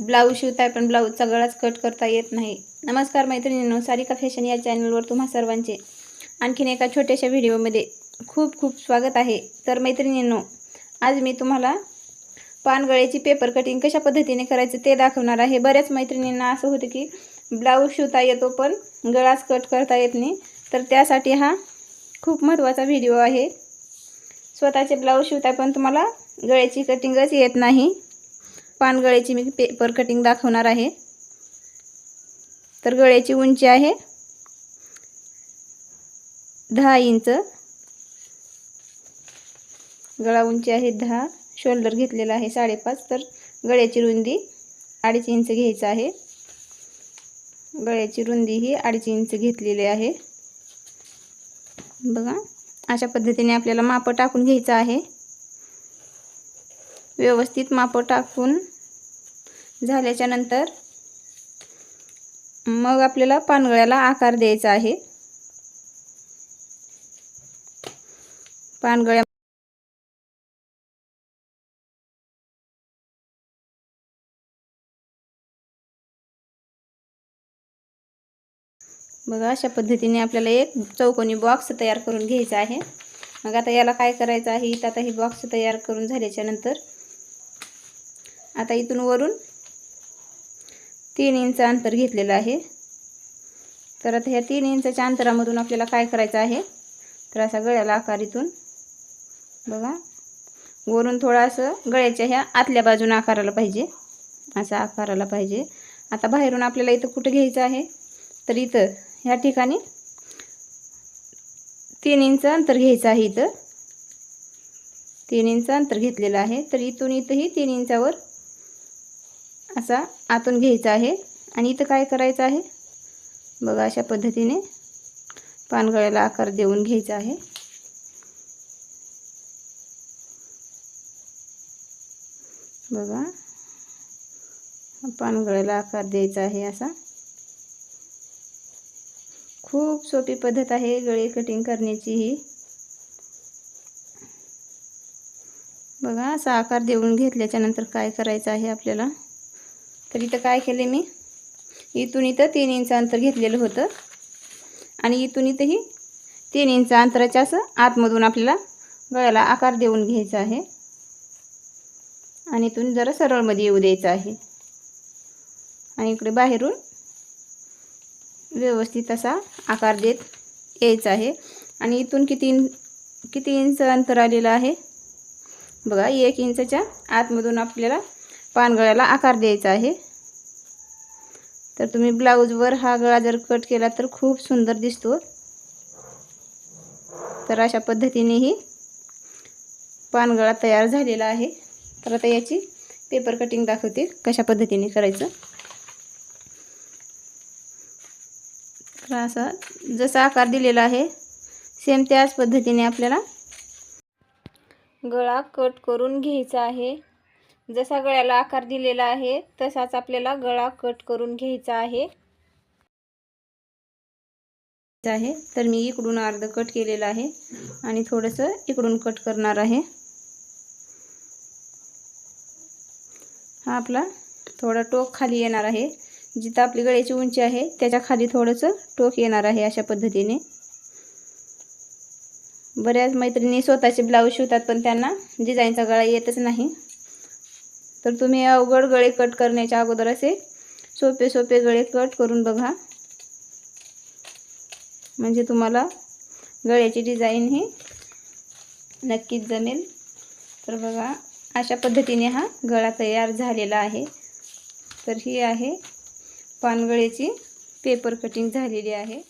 Blouse शिवताय पण ब्लाऊजचा गळाच cut करता येत नाही. नमस्कार मैत्रिणींनो सारिका फॅशन या चॅनलवर तुम्हा सर्वांचे आणखीन एका छोट्याशा व्हिडिओमध्ये खूप खूप स्वागत आहे. तर मैत्रिणींनो आज मी तुम्हाला पानगळ्याची पेपर कटिंग कशा पद्धतीने करायचं ते दाखवणार आहे. बऱ्याच मैत्रिणींना असं होतं की ब्लाऊज शिवता येतो पण गळाच कट करता येत नाही. तर त्यासाठी हा खूप महत्त्वाचा व्हिडिओ आहे. स्वतःचे ब्लाऊज शिवताय पण तुम्हाला गळ्याची कटिंगच येत नाही. पानगळ्याची मी पेपर कटिंग दाखवणार आहे. तर गळ्याची उंची आहे दहा इंच. गळा उंची आहे दहा. शोल्डर घेतलेला आहे साडेपाच. तर गळ्याची रुंदी अडीच इंच घ्यायचं आहे. गळ्याची रुंदी ही अडीच इंच घेतलेली आहे. बघा अशा पद्धतीने आपल्याला मापं टाकून घ्यायचं आहे. व्यवस्थित मापं टाकून झाल्याच्यानंतर मग आपल्याला पानगळ्याला आकार द्यायचा आहे. पानगळ्या बघा अशा पद्धतीने आपल्याला एक चौकोनी बॉक्स तयार करून घ्यायचा आहे. मग आता याला काय करायचं आहे? तर आता हे बॉक्स तयार करून झाल्याच्यानंतर आता इथून वरून तीन इंच अंतर घेतलेलं आहे. तर आता ह्या तीन इंचाच्या अंतरामधून आपल्याला काय करायचं आहे? तर असा गळ्याला आकार इथून बघा. वरून थोडं असं गळ्याच्या ह्या आतल्या बाजूने आकाराला पाहिजे. असा आकाराला पाहिजे. आता बाहेरून आपल्याला इथं कुठं घ्यायचं आहे? तर इथं ह्या ठिकाणी तीन इंच अंतर घ्यायचं आहे इथं. तीन इंच अंतर घेतलेलं आहे. तर इथून इथंही तीन इंचावर असा आतून घ्यायचा आहे. आणि इथं काय करायचं आहे? बघा अशा पद्धतीने पानगळ्याला आकार देऊन घ्यायचा आहे. बघा पानगळ्याला आकार द्यायचा आहे असा. खूप सोपी पद्धत आहे गळे कटिंग करण्याची ही. बघा असा आकार देऊन घेतल्याच्या नंतर काय करायचं आहे आपल्याला? तर इथं काय केले मी? इथून इथं तीन इंच अंतर घेतलेलं होतं. आणि इथून इथंही तीन इंच अंतराच्या असं आतमधून आपल्याला गळ्याला आकार देऊन घ्यायचा आहे. आणि इथून जरा सरळमध्ये येऊ द्यायचं आहे. आणि इकडे बाहेरून व्यवस्थित असा आकार देत यायचा आहे. आणि इथून किती किती इंच अंतर आलेलं आहे? बघा एक इंचच्या आतमधून आपल्याला पानगळ्याला आकार द्यायचा आहे. तर तुम्ही ब्लाऊजवर हा गळा जर कट केला तर खूप सुंदर दिसतो. तर अशा पद्धतीनेही पानगळा तयार झालेला आहे. तर आता याची पेपर कटिंग दाखवते कशा पद्धतीने करायचं. तर असा जसा आकार दिलेला आहे सेम त्याच पद्धतीने आपल्याला गळा कट करून घ्यायचा आहे. जसा गळ्याला आकार दिलेला आहे तसाच आपल्याला गळा कट करून घ्यायचा आहे. आहे. तर मी इकडून अर्ध कट केलेलं आहे आणि थोडंसं इकडून कट करणार आहे. हा आपला थोडा टोक खाली येणार आहे. जिथं आपली गळ्याची उंची आहे त्याच्याखाली थोडंसं टोक येणार आहे अशा पद्धतीने. बऱ्याच मैत्रिणी स्वतःचे ब्लाऊज शिवतात पण त्यांना डिझाईनचा गळा येतच नाही. तर तुम्ही अवघड गळे कट करण्याच्या अगोदर असे सोपे सोपे गळे कट करून बघा. म्हणजे तुम्हाला गळ्याची डिझाईन ही नक्कीच जमेल. तर बघा अशा पद्धतीने हा गळा तयार झालेला आहे. तर ही आहे पानगळ्याची पेपर कटिंग झालेली आहे.